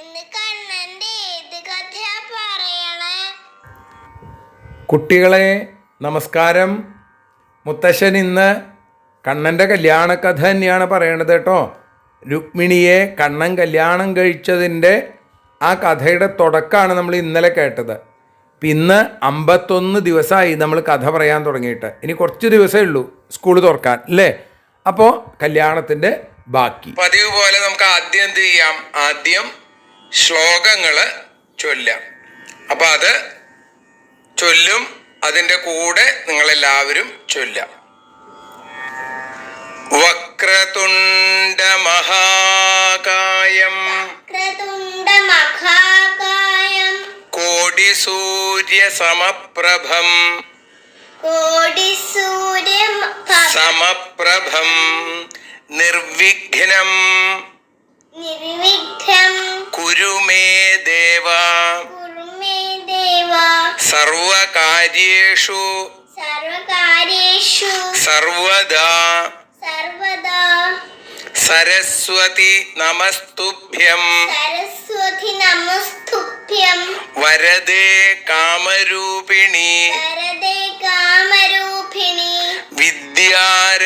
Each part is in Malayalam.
ഇന്ന് കണ്ണന്റെ ഏത് കഥയാ പറയണേ? കുട്ടികളെ നമസ്കാരം. മുത്തശ്ശൻ ഇന്ന് കണ്ണന്റെ കല്യാണക്കഥ തന്നെയാണ് പറയണത് കേട്ടോ. രുക്മിണിയെ കണ്ണൻ കല്യാണം കഴിച്ചതിന്റെ ആ കഥയുടെ തുടക്കമാണ് നമ്മൾ ഇന്നലെ കേട്ടത്. ഇന്ന് അമ്പത്തൊന്ന് ദിവസമായി നമ്മൾ കഥ പറയാൻ തുടങ്ങിയിട്ട്. ഇനി കുറച്ച് ദിവസമേ ഉള്ളൂ സ്കൂൾ തുറക്കാൻ അല്ലേ? അപ്പോൾ കല്യാണത്തിന്റെ ബാക്കി. പതിവ് പോലെ നമുക്ക് ആദ്യം എന്ത് ചെയ്യാം? ആദ്യം ശ്ലോകങ്ങൾ ചൊല്ലാം. അപ്പം അത് ചൊല്ലും അതിന്റെ കൂടെ നിങ്ങളെല്ലാവരും ചൊല്ലാം. വക്രതുണ്ട മഹാകായം കോടി സൂര്യ സമപ്രഭം കോടി സൂര്യ സമപ്രഭം നിർവിഘ്നം നിർവിഘ്നം കുരു മേ ദേവ. സർവകാര്യേഷു. സർവകാര്യേഷു. സർവദാ. സർവദാ. സരസ്വതി നമസ്തുഭ്യം. സരസ്വതി നമസ്തുഭ്യം. വരദേ കാമരൂപിണി. വരദേ കാമരൂപിണി. വിദ്യാരംഭം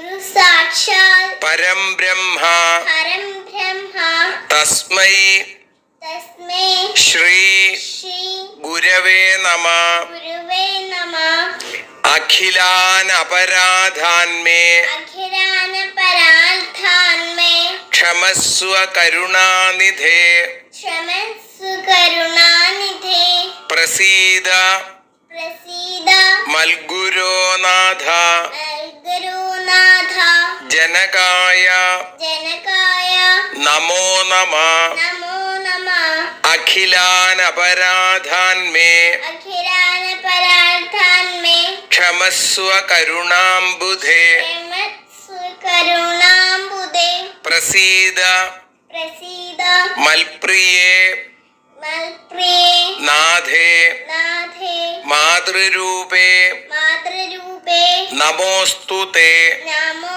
ഗുരു സാക്ഷാത് പരം ബ്രഹ്മ പരം ബ്രഹ്മ തസ്മൈ തസ്മൈ ശ്രീ ശ്രീ ഗുരവേ നമ. ഗുരുവേ നമ. അഖിലാൻ ക്ഷമസ്വ കരുണാനിധേ. പ്രസീദ. പ്രസീദ. മൽഗുരോനാഥ. ഗുരുനാഥ ജനകായ ജനകായ നമോ നമ നമോ നമ അഖിലാൻ അപരാധാൻമേ അഖിലാന പരാർത്ഥാന്മേ ക്ഷമസ്വ കരുണാംബുധേ പ്രസീദ പ്രസീദ മൽപ്രിയേ മൽപ്രിയേ നാഥേ നാഥേ മാതൃരൂപേ മാതൃരൂപേ നമോസ്തുതേ നമോ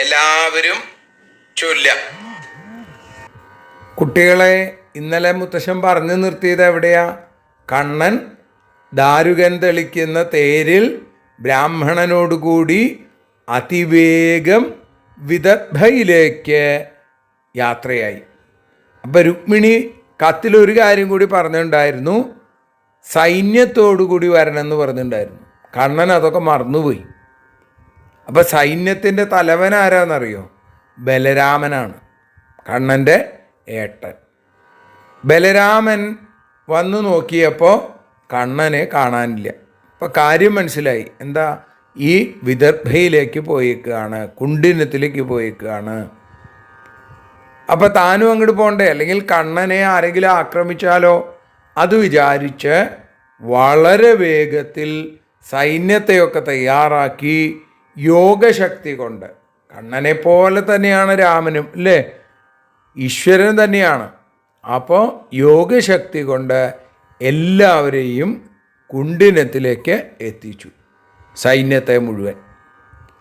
എല്ലാവരും ചൊല്ല. കുട്ടികളെ ഇന്നലെ മുത്തശ്ശൻ പറഞ്ഞു നിർത്തിയത് എവിടെയാ? കണ്ണൻ ദാരുകൻ തെളിക്കുന്ന തേരിൽ ബ്രാഹ്മണനോടുകൂടി അതിവേഗം വിദർഭയിലേക്ക് യാത്രയായി. അപ്പം രുക്മിണി കത്തിലൊരു കാര്യം കൂടി പറഞ്ഞിട്ടുണ്ടായിരുന്നു. സൈന്യത്തോടു കൂടി വരണമെന്ന് പറഞ്ഞിട്ടുണ്ടായിരുന്നു. കണ്ണൻ അതൊക്കെ മറന്നുപോയി. അപ്പം സൈന്യത്തിന്റെ തലവൻ ആരാന്നറിയോ? ബലരാമനാണ്. കണ്ണന്റെ ഏട്ടൻ. ബലരാമൻ വന്നു നോക്കിയപ്പോൾ കണ്ണനെ കാണാനില്ല. അപ്പോൾ കാര്യം മനസ്സിലായി. എന്താ? ഈ വിദർഭയിലേക്ക് പോയേക്കാണ് കുണ്ടിനത്തിലേക്ക് പോയേക്കാണ്. അപ്പോൾ താനും അങ്ങോട്ട് പോകണ്ടേ അല്ലെങ്കിൽ കണ്ണനെ ആരെങ്കിലും ആക്രമിച്ചാലോ? അത് വിചാരിച്ച് വളരെ വേഗത്തിൽ സൈന്യത്തെയൊക്കെ തയ്യാറാക്കി യോഗശക്തി കൊണ്ട്. കണ്ണനെ പോലെ തന്നെയാണ് രാമനും അല്ലേ ഈശ്വരൻ തന്നെയാണ്. അപ്പോൾ യോഗശക്തി കൊണ്ട് എല്ലാവരെയും കുണ്ടിനത്തിലേക്ക് എത്തിച്ചു. സൈന്യത്തെ മുഴുവൻ.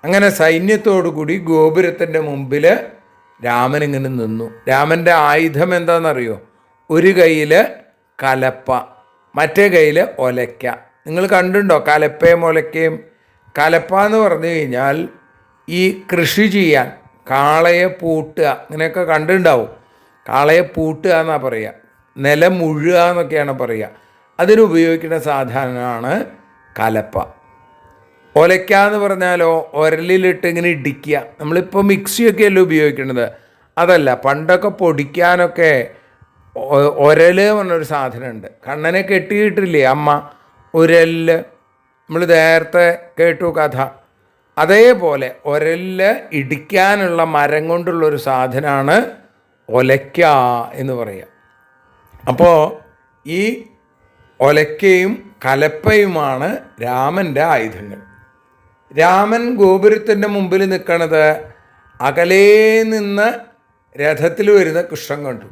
അങ്ങനെ സൈന്യത്തോടു കൂടി ഗോപുരത്തിന്റെ മുമ്പിൽ രാമൻ ഇങ്ങനെ നിന്നു. രാമന്റെ ആയുധം എന്താണെന്നറിയോ ഒരു കയ്യിൽ കലപ്പ മറ്റേ കയ്യിൽ ഒലയ്ക്ക. നിങ്ങൾ കണ്ടുണ്ടോ കലപ്പയും ഒലക്കയും കലപ്പ എന്ന് പറഞ്ഞു കഴിഞ്ഞാൽ ഈ കൃഷി ചെയ്യാൻ കാളയെ പൂട്ടുക അങ്ങനെയൊക്കെ കണ്ടിട്ടുണ്ടാവും. കാളയെ പൂട്ടുക എന്നാണ് പറയുക. നിലം മുഴുക എന്നൊക്കെയാണ് പറയുക. അതിനുപയോഗിക്കുന്ന സാധനമാണ് കലപ്പ. ഒലയ്ക്ക എന്ന് പറഞ്ഞാലോ ഉരലിലിട്ട് ഇങ്ങനെ ഇടിക്കുക. നമ്മളിപ്പോൾ മിക്സിയൊക്കെയല്ലേ ഉപയോഗിക്കുന്നത്. അതല്ല പണ്ടൊക്കെ പൊടിക്കാനൊക്കെ ഒരൽ പറഞ്ഞൊരു സാധനമുണ്ട്. കണ്ണനെ കെട്ടിയിട്ടില്ലേ അമ്മ? ഉരൽ നമ്മൾ നേരത്തെ കേട്ടു കഥ. അതേപോലെ ഒരൽ ഇടിക്കാനുള്ള മരം കൊണ്ടുള്ളൊരു സാധനമാണ് ഒലയ്ക്ക എന്ന് പറയുക അപ്പോൾ ഈ ഒലയ്ക്കയും കലപ്പയുമാണ് രാമന്റെ ആയുധങ്ങൾ. രാമൻ ഗോപുരത്തിന്റെ മുമ്പിൽ നിൽക്കണത് അകലേ നിന്ന് രഥത്തിൽ വരുന്ന കൃഷ്ണൻ കണ്ടു.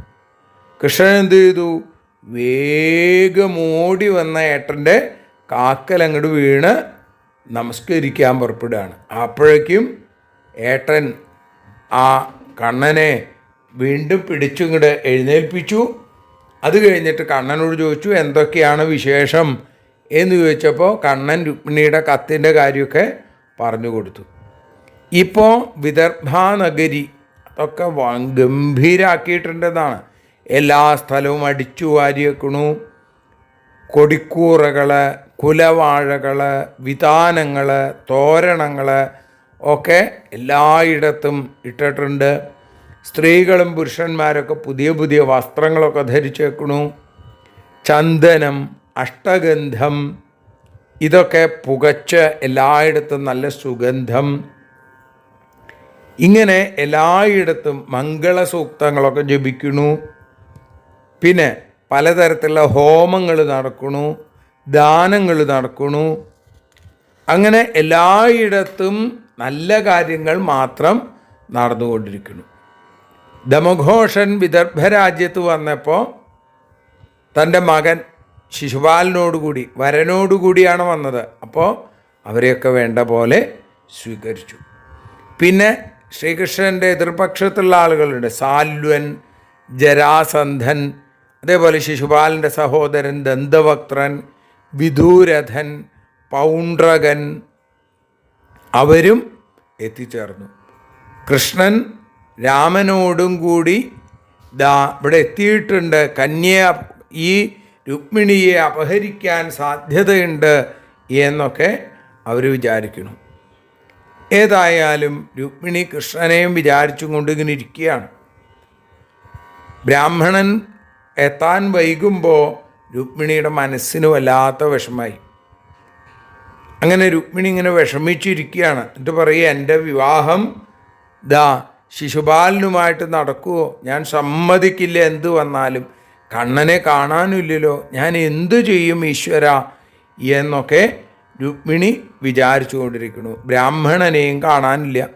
കൃഷ്ണൻ എന്ത് ചെയ്തു? വേഗമോടി വന്ന ഏട്ടന്റെ കാക്കൽ അങ്ങോട്ട് വീണ് നമസ്കരിക്കാൻ പുറപ്പെടുകയാണ്. അപ്പോഴേക്കും ഏട്ടൻ ആ കണ്ണനെ വീണ്ടും പിടിച്ചിങ്ങോട്ട് എഴുന്നേൽപ്പിച്ചു. അത് കഴിഞ്ഞിട്ട് കണ്ണനോട് ചോദിച്ചു എന്തൊക്കെയാണ് വിശേഷം? എന്ന് ചോദിച്ചപ്പോൾ കണ്ണൻ രുക്മിണിയുടെ കത്തിന്റെ കാര്യമൊക്കെ പറഞ്ഞു കൊടുത്തു. ഇപ്പോൾ വിദർഭാനഗരി അതൊക്കെ ഗംഭീരാക്കിയിട്ടുണ്ടെന്നാണ്. എല്ലാ സ്ഥലവും അടിച്ചു വാരിയേക്കണു കൊടിക്കൂറകൾ കുലവാഴകൾ വിതാനങ്ങൾ തോരണങ്ങൾ ഒക്കെ എല്ലായിടത്തും ഇട്ടിട്ടുണ്ട്. സ്ത്രീകളും പുരുഷന്മാരൊക്കെ പുതിയ പുതിയ വസ്ത്രങ്ങളൊക്കെ ധരിച്ചേക്കണു. ചന്ദനം അഷ്ടഗന്ധം ഇതൊക്കെ പുകച്ച് എല്ലായിടത്തും നല്ല സുഗന്ധം. ഇങ്ങനെ എല്ലായിടത്തും മംഗളസൂക്തങ്ങളൊക്കെ ജപിക്കണു. പിന്നെ പലതരത്തിലുള്ള ഹോമങ്ങൾ നടക്കണു. ദാനങ്ങൾ നടക്കുന്നു അങ്ങനെ എല്ലായിടത്തും നല്ല കാര്യങ്ങൾ മാത്രം നടന്നുകൊണ്ടിരിക്കുന്നു. ദമഘോഷൻ വിദർഭ രാജ്യത്ത് വന്നപ്പോൾ തന്റെ മകൻ ശിശുപാലനോടുകൂടി വരനോടുകൂടിയാണ് വന്നത്. അപ്പോൾ അവരെയൊക്കെ വേണ്ട പോലെ സ്വീകരിച്ചു. പിന്നെ ശ്രീകൃഷ്ണന്റെ എതിർപക്ഷത്തുള്ള ആളുകളുണ്ട്. സാൽവൻ ജരാസന്ധൻ അതേപോലെ ശിശുപാലന്റെ സഹോദരൻ ദന്തവക്ത്രൻ വിദൂരഥൻ പൗണ്ട്രകൻ അവരും എത്തിച്ചേർന്നു. കൃഷ്ണൻ രാമനോടും കൂടി ദാ ഇവിടെ എത്തിയിട്ടുണ്ട്. കന്യ ഈ രുക്മിണിയെ അപഹരിക്കാൻ സാധ്യതയുണ്ട് എന്നൊക്കെ അവർ വിചാരിക്കുന്നു. ഏതായാലും രുക്മിണി കൃഷ്ണനെയും വിചാരിച്ചും കൊണ്ട് ഇങ്ങനെ ഇരിക്കുകയാണ്. ബ്രാഹ്മണൻ എത്താൻ വൈകുമ്പോൾ രുക്മിണിയുടെ മനസ്സിന് വല്ലാത്ത വിഷമായി. അങ്ങനെ രുക്മിണി ഇങ്ങനെ വിഷമിച്ചിരിക്കുകയാണ്. എന്നിട്ട് പറയുക എന്റെ വിവാഹം ദാ ശിശുപാലനുമായിട്ട് നടക്കുമോ ഞാൻ സമ്മതിക്കില്ല എന്ത് വന്നാലും. കണ്ണനെ കാണാനില്ലല്ലോ. ഞാൻ എന്തു ചെയ്യും ഈശ്വര? എന്നൊക്കെ രുക്മിണി വിചാരിച്ചു കൊണ്ടിരിക്കുന്നു. ബ്രാഹ്മണനെയും കാണാനില്ല.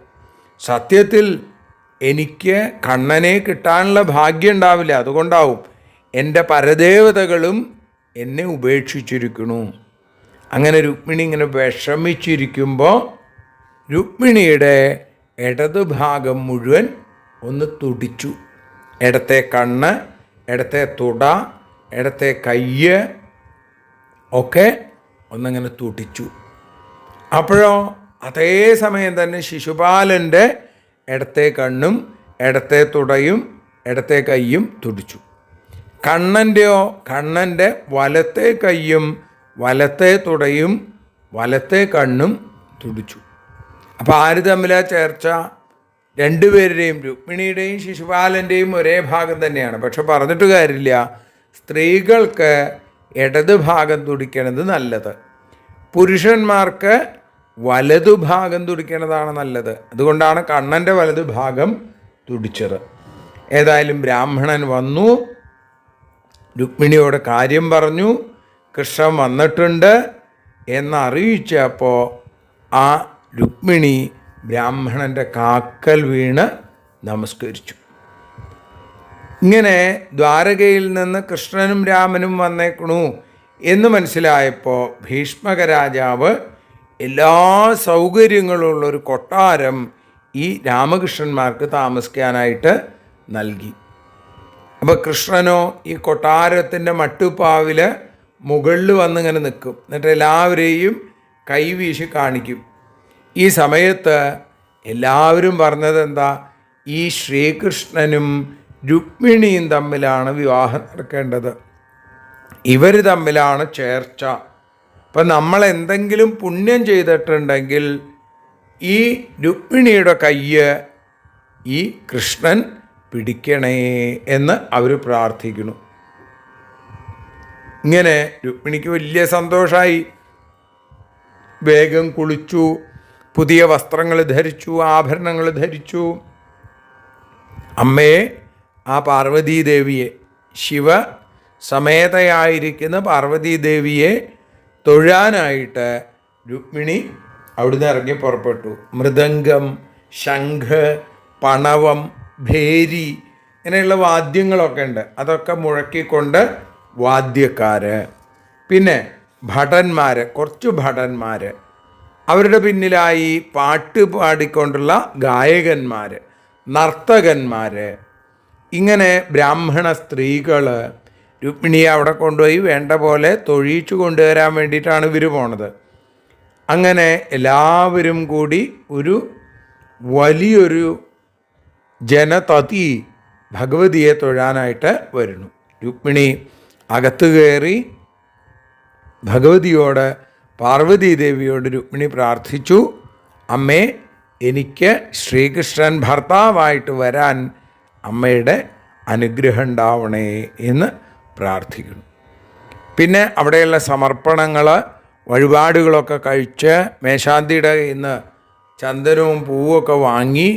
സത്യത്തിൽ എനിക്ക് കണ്ണനെ കിട്ടാനുള്ള ഭാഗ്യം ഉണ്ടാവില്ല. അതുകൊണ്ടാവും എന്റെ പരദേവതകളും എന്നെ ഉപേക്ഷിച്ചിരിക്കുന്നു. അങ്ങനെ രുക്മിണി ഇങ്ങനെ വിഷമിച്ചിരിക്കുമ്പോൾ രുക്മിണിയുടെ ഇടതുഭാഗം മുഴുവൻ ഒന്ന് തുടിച്ചു. ഇടത്തെ കണ്ണ് ഇടത്തെ തുട ഇടത്തെ കയ്യ് ഒക്കെ ഒന്നങ്ങനെ തുടിച്ചു. അപ്പോഴോ അതേ സമയം തന്നെ ശിശുപാലന്റെ ഇടത്തെ കണ്ണും ഇടത്തെ തുടയും ഇടത്തെ കൈയും തുടിച്ചു. കണ്ണന്റെയോ കണ്ണന്റെ വലത്തെ കയ്യും വലത്തെ തുടയും വലത്തെ കണ്ണും തുടിച്ചു. അപ്പോൾ ആര് തമ്മിലാ ചേർച്ച? രണ്ടുപേരുടെയും രുക്മിണിയുടെയും ശിശുപാലന്റെയും ഒരേ ഭാഗം തന്നെയാണ്. പക്ഷെ പറഞ്ഞിട്ട് കാര്യമില്ല. സ്ത്രീകൾക്ക് ഇടത് ഭാഗം തുടിക്കണത് നല്ലത്. പുരുഷന്മാർക്ക് വലതു ഭാഗം തുടിക്കണതാണ് നല്ലത്. അതുകൊണ്ടാണ് കണ്ണന്റെ വലതു ഭാഗം തുടിച്ചത്. ഏതായാലും ബ്രാഹ്മണൻ വന്നു. രുക്മിണിയോട് കാര്യം പറഞ്ഞു കൃഷ്ണൻ വന്നിട്ടുണ്ട് എന്നറിയിച്ചപ്പോൾ ആ രുക്മിണി ബ്രാഹ്മണന്റെ കാക്കൽ വീണ് നമസ്കരിച്ചു. ഇങ്ങനെ ദ്വാരകയിൽ നിന്ന് കൃഷ്ണനും രാമനും വന്നേക്കണു എന്ന് മനസ്സിലായപ്പോൾ ഭീഷ്മകരാജാവ് എല്ലാ സൗകര്യങ്ങളുള്ളൊരു കൊട്ടാരം ഈ രാമകൃഷ്ണന്മാർക്ക് താമസിക്കാനായിട്ട് നൽകി. അപ്പോൾ കൃഷ്ണനോ ഈ കൊട്ടാരത്തിന്റെ മട്ടുപ്പാവിൽ മുകളിൽ വന്നിങ്ങനെ നിൽക്കും എന്നിട്ട് എല്ലാവരെയും കൈവീശി കാണിക്കും. ഈ സമയത്ത് എല്ലാവരും പറഞ്ഞത് എന്താ? ഈ ശ്രീകൃഷ്ണനും രുക്മിണിയും തമ്മിലാണ് വിവാഹം നടക്കേണ്ടത്. ഇവർ തമ്മിലാണ് ചേർച്ച. അപ്പം നമ്മൾ എന്തെങ്കിലും പുണ്യം ചെയ്തിട്ടുണ്ടെങ്കിൽ ഈ രുക്മിണിയുടെ കയ്യ് ഈ കൃഷ്ണൻ പിടിക്കണേ എന്ന് അവർ പ്രാർത്ഥിക്കുന്നു. ഇങ്ങനെ രുക്മിണിക്ക് വലിയ സന്തോഷമായി വേഗം കുളിച്ചു പുതിയ വസ്ത്രങ്ങൾ ധരിച്ചു ആഭരണങ്ങൾ ധരിച്ചു. അമ്മയെ ആ പാർവതീദേവിയെ ശിവ സമേതയായിരിക്കുന്ന പാർവതീദേവിയെ തൊഴാനായിട്ട് രുക്മിണി അവിടുന്ന് ഇറങ്ങി പുറപ്പെട്ടു. മൃദംഗം ശംഖ് പണവം ഭേരി ഇങ്ങനെയുള്ള വാദ്യങ്ങളൊക്കെ ഉണ്ട്. അതൊക്കെ മുഴക്കിക്കൊണ്ട് വാദ്യക്കാർ പിന്നെ ഭടന്മാർ കുറച്ച് ഭടന്മാർ അവരുടെ പിന്നിലായി പാട്ട് പാടിക്കൊണ്ടുള്ള ഗായകന്മാർ നർത്തകന്മാർ ഇങ്ങനെ ബ്രാഹ്മണ സ്ത്രീകൾ രുക്മിണിയെ അവിടെ കൊണ്ടുപോയി വേണ്ട പോലെ തൊഴിച്ചു കൊണ്ടുവരാൻ വേണ്ടിയിട്ടാണ് ഇവർ പോണത്. അങ്ങനെ എല്ലാവരും കൂടി ഒരു വലിയൊരു ജനതതി ഭഗവതിയെ തൊഴാനായിട്ട് വരുന്നു. രുക്മിണി അകത്ത് കയറി ഭഗവതിയോട് പാർവതീദേവിയോട് രുക്മിണി പ്രാർത്ഥിച്ചു അമ്മേ എനിക്ക് ശ്രീകൃഷ്ണൻ ഭർത്താവായിട്ട് വരാൻ അമ്മയുടെ അനുഗ്രഹം ഉണ്ടാവണേ എന്ന് പ്രാർത്ഥിക്കുന്നു. പിന്നെ അവിടെയുള്ള സമർപ്പണങ്ങൾ വഴിപാടുകളൊക്കെ കഴിച്ച് മേശാന്തിയുടെ ഇന്ന് ചന്ദനവും പൂവൊക്കെ വാങ്ങി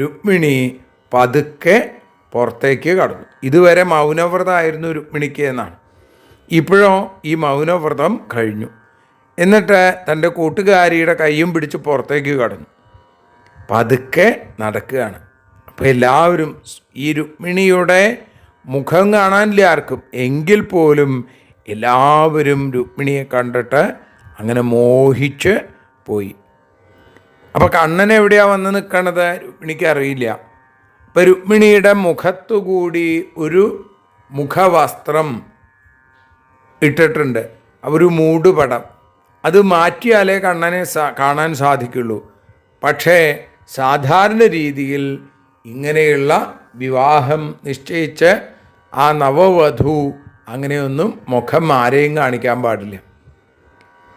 രുക്മിണി പതുക്കെ പുറത്തേക്ക് കടന്നു. ഇതുവരെ മൗനവ്രതമായിരുന്നു രുക്മിണിക്ക് എന്നാണ്. ഇപ്പോഴോ ഈ മൗനവ്രതം കഴിഞ്ഞു. എന്നിട്ട് തന്റെ കൂട്ടുകാരിയുടെ കൈയും പിടിച്ച് പുറത്തേക്ക് കടന്നു. പതുക്കെ നടക്കുകയാണ്. അപ്പോൾ എല്ലാവരും ഈ രുക്മിണിയുടെ മുഖം കാണാനില്ല ആർക്കും. എങ്കിൽ പോലും എല്ലാവരും രുക്മിണിയെ കണ്ടിട്ട് അങ്ങനെ മോഹിച്ച് പോയി. അപ്പോൾ കണ്ണൻ എവിടെയാണ് വന്ന് നിൽക്കണത് രുക്മിണിക്ക് അറിയില്ല അപ്പം രുക്മിണിയുടെ മുഖത്തുകൂടി ഒരു മുഖവസ്ത്രം ഇട്ടിട്ടുണ്ട്. ഒരു മൂടുപടം. അത് മാറ്റിയാലേ കണ്ണനെ കാണാൻ സാധിക്കുള്ളൂ. പക്ഷേ സാധാരണ രീതിയിൽ ഇങ്ങനെയുള്ള വിവാഹം നിശ്ചയിച്ച് ആ നവവധു അങ്ങനെയൊന്നും മുഖം ആരെയും കാണിക്കാൻ പാടില്ല.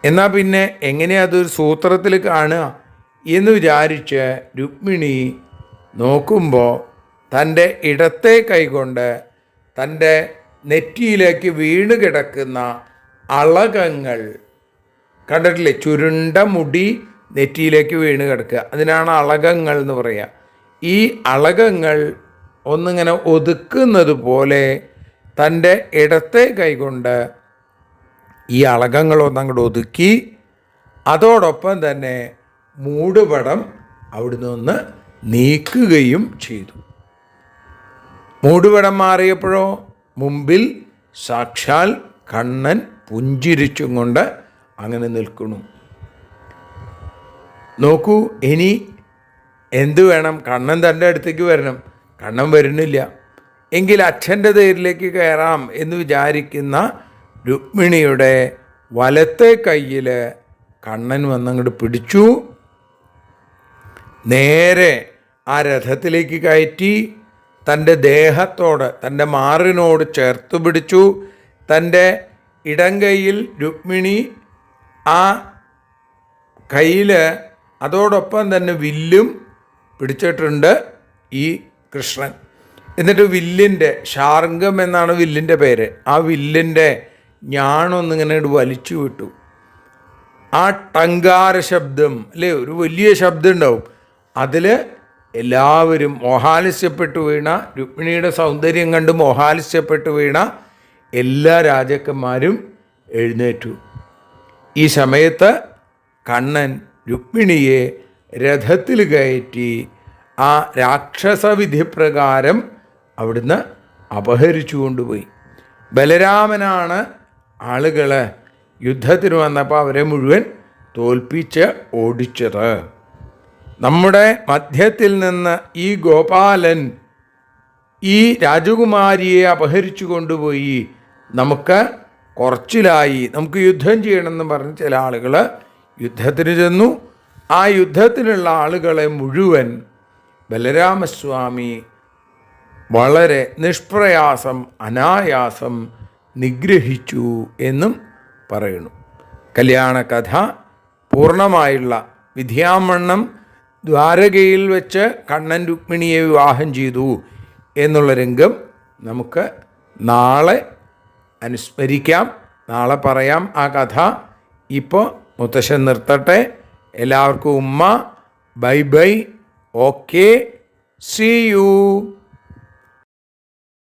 എന്നാൽ പിന്നെ എങ്ങനെയാ അതൊരു സൂത്രത്തിൽ കാണുക? എന്ന് വിചാരിച്ച് രുക്മിണി നോക്കുമ്പോൾ തന്റെ ഇടത്തെ കൈകൊണ്ട് തന്റെ നെറ്റിയിലേക്ക് വീണ് കിടക്കുന്ന അളകങ്ങൾ. കണ്ടിട്ടില്ലേ? ചുരുണ്ട മുടി നെറ്റിയിലേക്ക് വീണ് കിടക്കുക. അതിനാണ് അളകങ്ങൾ എന്ന് പറയുക ഈ അളകങ്ങൾ ഒന്നിങ്ങനെ ഒതുക്കുന്നത് പോലെ തന്റെ ഇടത്തെ കൈകൊണ്ട് ഈ അളകങ്ങളൊന്നങ്ങോട്ട് ഒതുക്കി അതോടൊപ്പം തന്നെ മൂടുപടം അവിടുന്ന് നിന്ന് നീക്കുകയും ചെയ്തു. മൂടുപടം മാറിയപ്പോഴോ? മുമ്പിൽ സാക്ഷാൽ കണ്ണൻ പുഞ്ചിരിച്ചും കൊണ്ട് അങ്ങനെ നിൽക്കുന്നു. നോക്കൂ ഇനി എന്തു വേണം? കണ്ണൻ തന്റെ അടുത്തേക്ക് വരണം. കണ്ണൻ വരുന്നില്ല. എങ്കിൽ അച്ഛന്റെ തേരിലേക്ക് കയറാം എന്ന് വിചാരിക്കുന്ന രുക്മിണിയുടെ വലത്തെ കയ്യിൽ കണ്ണൻ വന്നങ്ങോട്ട് പിടിച്ചു. നേരെ ആ രഥത്തിലേക്ക് കയറ്റി തന്റെ ദേഹത്തോട് തന്റെ മാറിനോട് ചേർത്ത് പിടിച്ചു. തന്റെ ഇടം കൈയിൽ രുക്മിണി ആ കയ്യിൽ അതോടൊപ്പം തന്നെ വില്ലും പിടിച്ചിട്ടുണ്ട് ഈ കൃഷ്ണൻ. എന്നിട്ട് വില്ലിന്റെ ഷാർഗം എന്നാണ് വില്ലിന്റെ പേര്. ആ വില്ലിന്റെ ഞാണൊന്നിങ്ങനെ വലിച്ചു വിട്ടു. ആ ടങ്കാര ശബ്ദം അല്ലേ? ഒരു വലിയ ശബ്ദം ഉണ്ടാവും. അതിൽ എല്ലാവരും മോഹാലിസ്യപ്പെട്ടു വീണ രുക്മിണിയുടെ സൗന്ദര്യം കണ്ട് മോഹാലിസ്യപ്പെട്ടു വീണ എല്ലാ രാജാക്കന്മാരും എഴുന്നേറ്റു. ഈ സമയത്ത് കണ്ണൻ രുക്മിണിയെ രഥത്തിൽ കയറ്റി ആ രാക്ഷസവിധി പ്രകാരം അവിടുന്ന് അപഹരിച്ചു കൊണ്ടുപോയി. ബലരാമനാണ് ആളുകളെ യുദ്ധത്തിന് വന്നപ്പോൾ അവരെ മുഴുവൻ തോൽപ്പിച്ച് ഓടിച്ചത്. നമ്മുടെ മധ്യത്തിൽ നിന്ന് ഈ ഗോപാലൻ ഈ രാജകുമാരിയെ അപഹരിച്ചു കൊണ്ടുപോയി. നമുക്ക് കുറച്ചിലായി. നമുക്ക് യുദ്ധം ചെയ്യണമെന്ന് പറഞ്ഞ് ചില ആളുകൾ യുദ്ധത്തിന് ചെന്നു. ആ യുദ്ധത്തിലുള്ള ആളുകളെ മുഴുവൻ ബലരാമസ്വാമി വളരെ നിഷ്പ്രയാസം അനായാസം നിഗ്രഹിച്ചു എന്നും പറയുന്നു. കല്യാണകഥ പൂർണമായുള്ള വിധിയാമണ്ണം ദ്വാരകയിൽ വെച്ച് കണ്ണൻ രുക്മിണിയെ വിവാഹം ചെയ്തു എന്നുള്ള രംഗം നമുക്ക് നാളെ അനുസ്മരിക്കാം. നാളെ പറയാം ആ കഥ. ഇപ്പോൾ മുത്തശ്ശൻ നിർത്തട്ടെ. എല്ലാവർക്കും ഉമ്മ. Bye bye. Okay. See you